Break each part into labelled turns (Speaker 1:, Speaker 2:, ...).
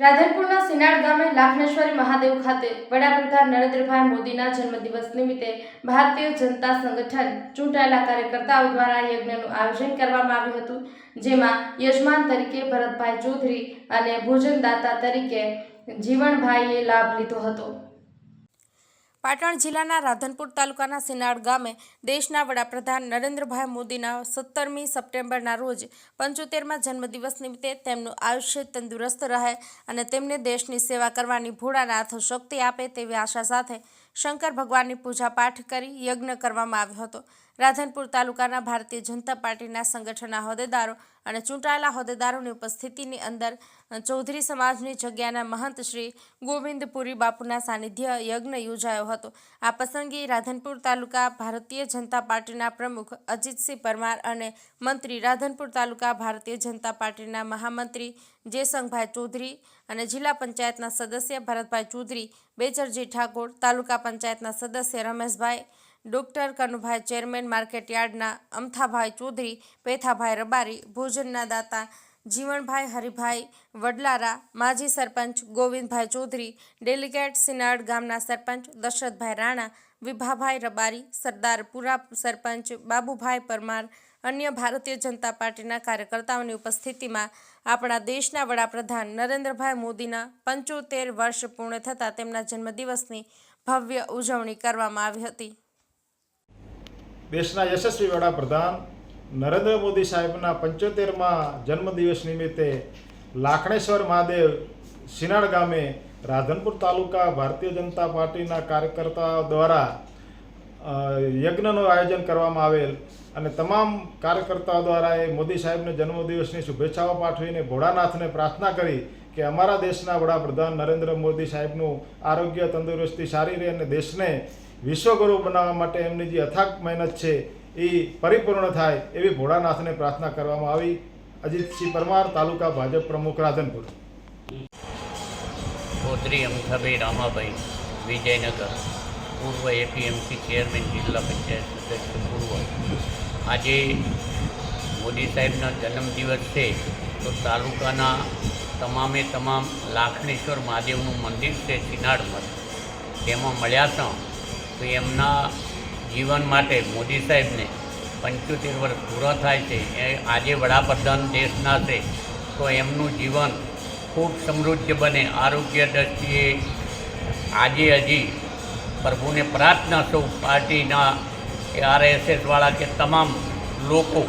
Speaker 1: રાધનપુરના સિનાડ ગામે લાખનેશ્વરી મહાદેવ ખાતે વડાપ્રધાન નરેન્દ્રભાઈ મોદીના જન્મદિવસ નિમિત્તે ભારતીય જનતા સંગઠન ચૂંટાયેલા કાર્યકર્તાઓ દ્વારા યજ્ઞનું આયોજન કરવામાં આવ્યું હતું, જેમાં યજમાન તરીકે ભરતભાઈ ચૌધરી અને ભોજનદાતા તરીકે જીવણભાઈએ લાભ લીધો હતો. પાટણ જિલ્લાના રાધનપુર તાલુકાના સિનાડ ગામે દેશના વડાપ્રધાન નરેન્દ્રભાઈ મોદીના સત્તરમી સપ્ટેમ્બરના રોજ પંચોતેરમાં જન્મદિવસ નિમિત્તે તેમનું આયુષ્ય તંદુરસ્ત રહે અને તેમને દેશની સેવા કરવાની ભોળાનાથ શક્તિ આપે તેવી આશા સાથે શંકર ભગવાનની પૂજાપાઠ કરી યજ્ઞ કરવામાં આવ્યો હતો. રાધનપુર તાલુકાના ભારતીય જનતા પાર્ટીના સંગઠનના હોદ્દેદારો અને ચૂંટાયેલા હોદ્દેદારોની ઉપસ્થિતિની અંદર ચૌધરી સમાજની જગ્યાના મહંત શ્રી ગોવિંદપુરી બાપુના સાનિધ્ય યજ્ઞ યોજાયો હતો. આ પ્રસંગે રાધનપુર તાલુકા ભારતીય જનતા પાર્ટીના પ્રમુખ અજીતસિંહ પરમાર અને મંત્રી રાધનપુર તાલુકા ભારતીય જનતા પાર્ટીના મહામંત્રી જયસંગભાઈ ચૌધરી અને જિલ્લા પંચાયતના સદસ્ય ભરતભાઈ ચૌધરી બેચરજી ઠાકોર, તાલુકા પંચાયતના સદસ્ય Rameshbhai, doctor Kanubhai chairman market યાર્ડના અમથાભાઈ ચૌધરી, પેથાભાઈ રબારી, ભોજનના દાતા જીવણભાઈ હરિભાઈ, વડલારા, માજી સરપંચ ગોવિંદભાઈ ચૌધરી, ડેલિગેટ સિનાડ ગામના સરપંચ દશરથભાઈ રાણા વિભાભાઈ રબારી સરદારપુરા સરપંચ, બાબુભાઈ પરમાર, અન્ય ભારતીય જનતા પાર્ટીના કાર્યકર્તાઓની ઉપસ્થિતિમાં આપણા દેશના વડાપ્રધાન નરેન્દ્રભાઈ મોદીના પંચોતેર વર્ષ પૂર્ણ થતાં તેમના જન્મદિવસની ભવ્ય ઉજવણી કરવામાં આવી હતી.
Speaker 2: દેશના યશસ્વી વડાપ્રધાન નરેન્દ્ર મોદી સાહેબના પંચોતેરમાં જન્મદિવસ નિમિત્તે લાખણેશ્વર મહાદેવ સિનાળ ગામે રાધનપુર તાલુકા ભારતીય જનતા પાર્ટીના કાર્યકર્તાઓ દ્વારા યજ્ઞનું આયોજન કરવામાં આવેલ અને તમામ કાર્યકર્તાઓ દ્વારા એ મોદી સાહેબને જન્મદિવસની શુભેચ્છાઓ પાઠવીને ભોળાનાથને પ્રાર્થના કરી કે અમારા દેશના વડાપ્રધાન નરેન્દ્ર મોદી સાહેબનું આરોગ્ય તંદુરસ્તી સારી રહે અને દેશને વિશ્વગુરુ બનાવવા માટે એમની જે અથાગ મહેનત છે એ પરિપૂર્ણ થાય એવી ભોળાનાથને પ્રાર્થના કરવામાં આવી. અજીતસિંહ પરમાર, તાલુકા ભાજપ પ્રમુખ, રાધનપુર.
Speaker 3: ચૌધરી અમથાભાઈ રામાભાઈ, વિજયનગર, પૂર્વ એપીએમસી ચેરમેન, જિલ્લા પંચાયત સદસ્ય, પૂર્વ. આજે મોદી સાહેબના જન્મદિવસ છે, તો તાલુકાના તમામે તમામ લાખણેશ્વર મહાદેવનું મંદિર છે સિનાડમાં તેમાં મળ્યા હતા, તો એમના જીવન માટે મોદી સાહેબને પંચોતેર વર્ષ પૂરા થાય છે. એ આજે વડાપ્રધાન દેશના છે, તો એમનું જીવન ખૂબ સમૃદ્ધ બને. આરોગ્ય દ્રષ્ટિએ આજે હજી પ્રભુને પ્રાર્થના સૌ પાર્ટીના કે આરએસએસવાળા કે તમામ લોકો,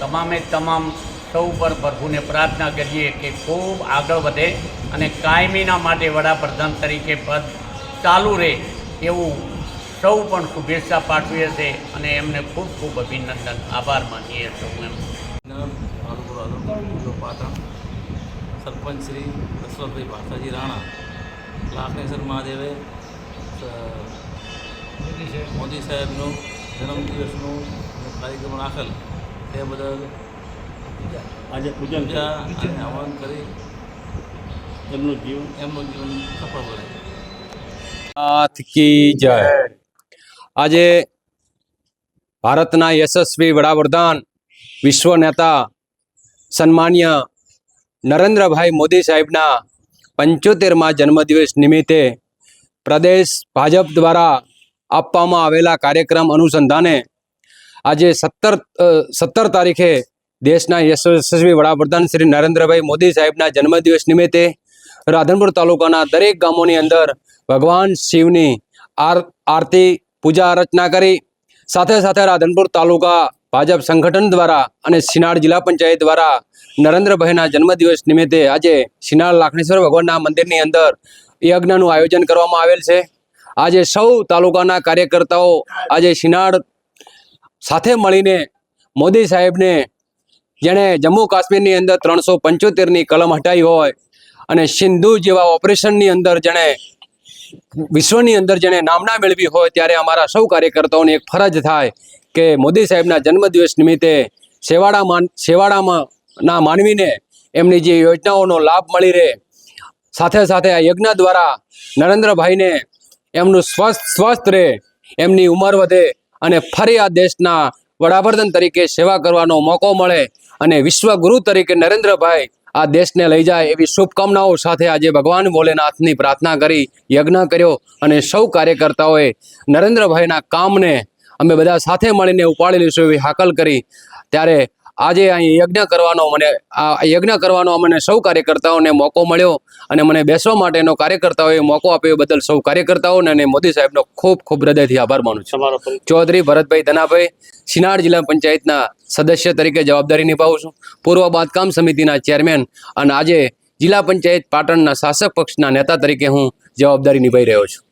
Speaker 3: તમામે તમામ સૌ પર પ્રભુને પ્રાર્થના કરીએ કે ખૂબ આગળ વધે અને કાયમીના માટે વડાપ્રધાન તરીકે પદ ચાલુ રહે એવું સૌ પણ શુભેચ્છા પાઠવીએ છે અને એમને ખૂબ ખૂબ અભિનંદન. આભાર માનીએ સૌ એમ.
Speaker 4: નામ પાત્ર સરપંચ શ્રી દશરથભાઈ ભાષાજી રાણા લાખનેશ્વર મહાદેવે મોદી સાહેબનો જન્મદિવસનું કાર્યક્રમ રાખેલ તે બદલ
Speaker 5: આજે
Speaker 4: પૂજા અને હવન કરી
Speaker 5: એમનું જીવન.
Speaker 4: એમનું જીવન સફળ બને
Speaker 6: કી જય. આજે ભારતના યશસ્વી વડાપ્રધાન વિશ્વ નેતા સન્માન્ય નરેન્દ્રભાઈ મોદી સાહેબના પંચોતેરમાં જન્મદિવસ નિમિત્તે પ્રદેશ ભાજપ દ્વારા આપવામાં આવેલા કાર્યક્રમ અનુસંધાને આજે સત્તર સત્તર તારીખે દેશના યશસ્વી વડાપ્રધાન શ્રી નરેન્દ્રભાઈ મોદી સાહેબના જન્મદિવસ નિમિત્તે રાધનપુર તાલુકાના દરેક ગામોની અંદર ભગવાન શિવની આર, આરતી, પૂજા અર્ચના કરી. સાથે સાથે રાધનપુર તાલુકા ભાજપ સંગઠન દ્વારા અને સિનાળ જિલ્લા પંચાયત દ્વારા નરેન્દ્રભાઈના જન્મદિવસ નિમિત્તે આજે સિનાળ લાખણેશ્વર ભગવાનના મંદિરની અંદર યજ્ઞનું આયોજન કરવામાં આવેલ છે. આજે સૌ તાલુકાના કાર્યકર્તાઓ આજે સિનાળ સાથે મળીને મોદી સાહેબને જેણે જમ્મુ કાશ્મીરની અંદર ત્રણસો પંચોતેરની કલમ હટાવી હોય અને સિંધુ જેવા ઓપરેશનની અંદર જેણે વિશ્વની અંદર જેણે નામના મેળવી હોય ત્યારે અમારા સૌ કાર્યકર્તાઓને એક ફરજ થાય કે મોદી સાહેબના જન્મદિવસ નિમિત્તે સેવાડા માન સેવાડામાં ના માનવીને એમની જે યોજનાઓનો લાભ મળી રહે. સાથે સાથે આ યજ્ઞ દ્વારા નરેન્દ્રભાઈને એમનું સ્વસ્થ સ્વસ્થ રહે, એમની ઉંમર વધે અને ફરી આ દેશના વડાપ્રધાન તરીકે સેવા કરવાનો મોકો મળે અને વિશ્વગુરુ તરીકે નરેન્દ્રભાઈ આ દેશને લઈ જાય એવી શુભકામનાઓ સાથે આજે ભગવાન ભોલેનાથની પ્રાર્થના કરી, યજ્ઞ કર્યો અને સૌ કાર્યકર્તાઓએ નરેન્દ્રભાઈના કામને અમે બધા સાથે મળીને ઉપાડી લઈશું એવી હાકલ કરી. ત્યારે આજે અહીં યજ્ઞ કરવાનો મને આ યજ્ઞ કરવાનો અમને સૌ કાર્યકર્તાઓને મોકો મળ્યો અને મને બેસવા માટેનો કાર્યકર્તાઓએ મોકો આપ્યો બદલ સૌ કાર્યકર્તાઓને અને મોદી સાહેબનો ખૂબ ખૂબ હૃદયથી આભાર માનું છું. ચૌધરી ભરતભાઈ ધનાભાઈ સિનાડ જિલ્લા પંચાયતના સદસ્ય તરીકે જવાબદારી નિભાવું છું. પૂર્વ બાંધકામ સમિતિના ચેરમેન અને આજે જિલ્લા પંચાયત પાટણના શાસક પક્ષના નેતા તરીકે હું જવાબદારી નિભાવી રહ્યો છું.